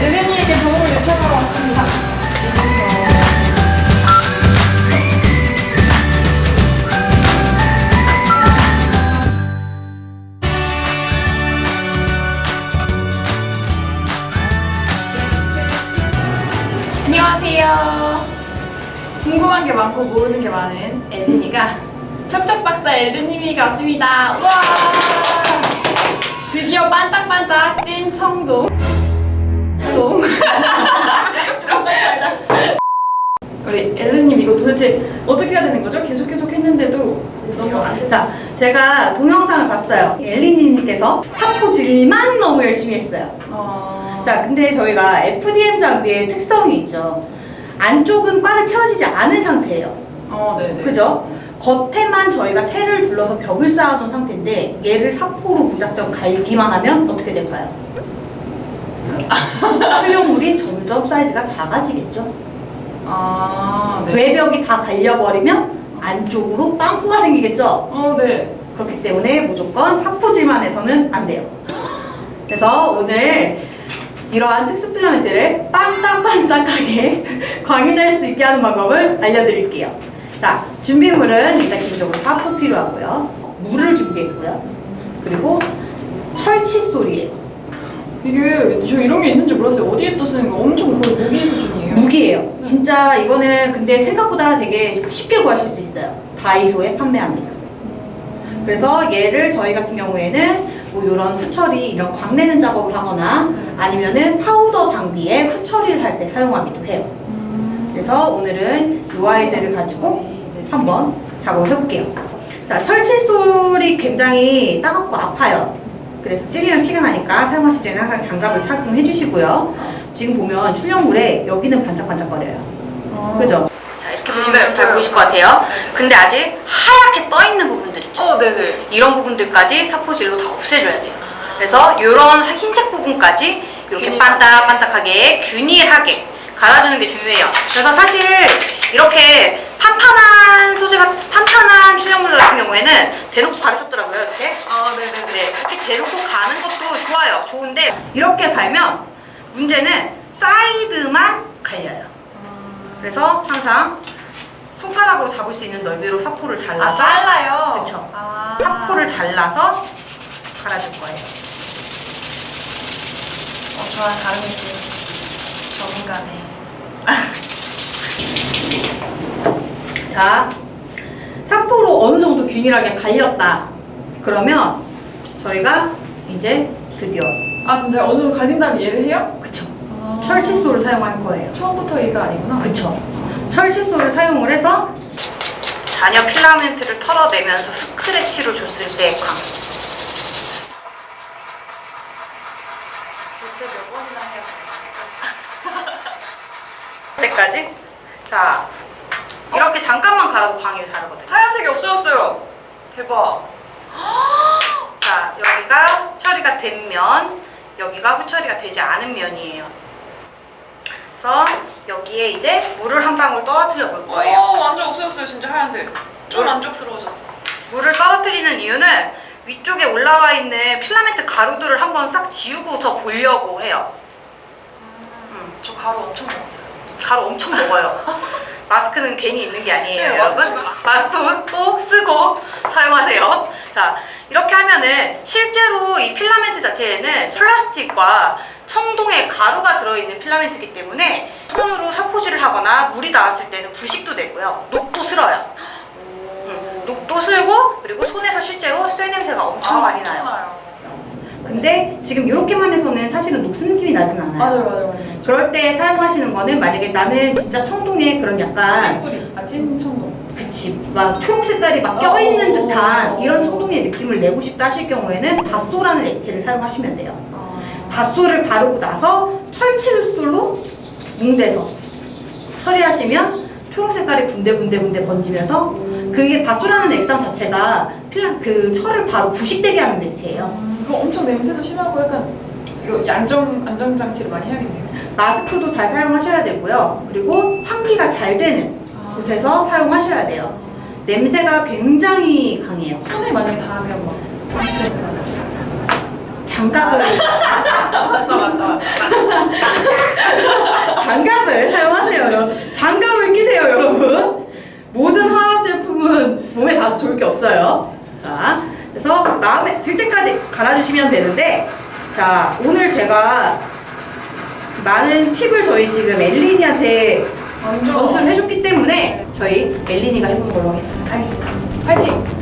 대리님에게 도움을 요청하러 왔습니다. 안녕하세요. 궁금한 게 많고 모르는 게 많은 엘린이가 첩첩 박사 엘린님이 왔습니다. 우와! 드디어 반짝반짝 찐 청동. 동. 이런 거. 우리 엘린님 이거 도대체 어떻게 해야 되는 거죠? 계속 계속 했는데도 너무 안 돼. 자, 제가 동영상을 봤어요. 엘리님께서 사포질만 너무 열심히 했어요. 어... 자, 근데 저희가 FDM 장비의 특성이 있죠. 안쪽은 꽉 채워지지 않은 상태예요. 어, 네네. 그죠? 겉에만 저희가 테를 둘러서 벽을 쌓아둔 상태인데 얘를 사포로 무작정 갈기만 하면 어떻게 될까요? 출력물이 점점 사이즈가 작아지겠죠? 아, 네. 외벽이 다 갈려버리면 안쪽으로 빵꾸가 생기겠죠? 어, 네. 그렇기 때문에 무조건 사포질만 해서는 안 돼요. 그래서 오늘 이러한 특수 필라멘트를 반딱반딱하게 광인할 수 있게 하는 방법을 알려드릴게요. 자, 준비물은 일단 기본적으로 사포 필요하고요. 물을 준비했고요. 그리고 철칫솔이에요. 이게 저 이런 게 있는지 몰랐어요. 어디에 또 쓰는 거 엄청 거의 무기 수준이에요. 무기예요. 진짜 이거는 근데 생각보다 되게 쉽게 구하실 수 있어요. 다이소에 판매합니다. 그래서 얘를 저희 같은 경우에는 뭐 이런 후처리 이런 광내는 작업을 하거나 아니면은 파우더 장비에 후처리를 할 때 사용하기도 해요. 음. 그래서 오늘은 이 아이들을 가지고 한번 작업을 해볼게요. 자, 철칫솔이 굉장히 따갑고 아파요. 그래서 찔리면 피가 나니까 사용하실 때는 항상 장갑을 착용해 주시고요. 지금 보면 출력물에 여기는 반짝반짝거려요. 어. 그죠? 자, 이렇게 아, 보시면 잘. 보이실 것 같아요. 근데 아직 하얗게 떠 있는 부분들 있죠? 어, 네네. 이런 부분들까지 사포질로 다 없애줘야 돼요. 그래서 이런 흰색 부분까지 이렇게 균일. 반딱반딱하게 균일하게 갈아주는 게 중요해요. 그래서 사실 이렇게 판판한 소재가 판판한 출력물 같은 경우에는 대놓고 가르쳤더라고요. 아, 네네네. 네, 이렇게 대놓고 가는 것도 좋아요. 좋은데 이렇게 갈면 문제는 사이드만 갈려요. 음. 그래서 항상 손가락으로 잡을 수 있는 넓이로 사포를 아, 잘라서 잘라요? 그쵸. 아. 사포를 잘라서 갈아줄 거예요. 어, 저랑 다른 느낌. 전문가네. 자, 사포로 어느 정도 균일하게 갈렸다. 그러면 저희가 이제 드디어 아, 진짜요? 어느 정도 갈린 다음에 얘를 해요? 그쵸 아. 철칫솔을 사용할 거예요. 처음부터 얘가 아니구나. 그쵸 철칫솔을 사용을 해서 잔여 필라멘트를 털어내면서 스크래치로 줬을 때의 광. 대체 몇 번이나 해야 때까지 자 이렇게 잠깐만 갈아도 광이 다르거든요. 하얀색이 없어졌어요. 대박. 자, 여기가 처리가 된 면, 여기가 후처리가 되지 않은 면이에요. 그래서 여기에 이제 물을 한 방울 떨어뜨려 볼 거예요. 어, 완전 없어졌어요. 진짜 하얀색. 좀 물. 만족스러워졌어. 물을 떨어뜨리는 이유는 위쪽에 올라와 있는 필라멘트 가루들을 한번 싹 지우고서 보려고 해요. 음, 저 가루 엄청 먹었어요. 가루 엄청 먹어요. 마스크는 괜히 있는 게 아니에요, 네, 여러분. 마스크 마스크 꼭 쓰고 사용하세요. 자, 이렇게 하면은 실제로 이 필라멘트 자체에는 플라스틱과 청동의 가루가 들어있는 필라멘트이기 때문에 손으로 사포질을 하거나 물이 닿았을 때는 부식도 되고요. 녹도 슬어요. 음, 녹도 슬고 그리고 손에서 실제로 쇠 냄새가 엄청 아, 많이 나요. 근데 지금 이렇게만 해서는 사실은 녹슨 느낌이 나진 않아요. 맞아요, 맞아요, 맞아요. 그럴 때 사용하시는 거는 만약에 나는 진짜 청동의 그런 약간 찐뿌리. 아, 찐 청동. 그치 막 초록 색깔이 막 어. 껴있는 듯한 이런 청동의 느낌을 내고 싶다 하실 경우에는 바소라는 액체를 사용하시면 돼요 아. 바소를 바르고 나서 철칠솔로 뭉대서 처리하시면 초록 색깔이 군데군데군데 번지면서 그게 바소라는 액상 자체가 필라 그 철을 바로 부식되게 하는 액체예요 음, 그거 엄청 냄새도 심하고 약간 이거 안정 안정 장치를 많이 해야겠네요. 마스크도 잘 사용하셔야 되고요 그리고 환기가 잘 되는 아. 곳에서 사용하셔야 돼요 냄새가 굉장히 강해요 손에 만약에 닿으면 막 맛있는 냄새가 나죠. 장갑을 맞다 맞다 맞다. 장갑을 사용하세요. 여러분. 장갑을 끼세요, 여러분. 모든 화학 제품은 몸에 닿아서 좋을 게 없어요. 자, 마음에 들 때까지 갈아주시면 되는데, 자, 오늘 제가 많은 팁을 저희 지금 엘린이한테. 전수를 해줬기 때문에 저희 엘린이가 해보는 걸로 하겠습니다. 알겠습니다. 파이팅.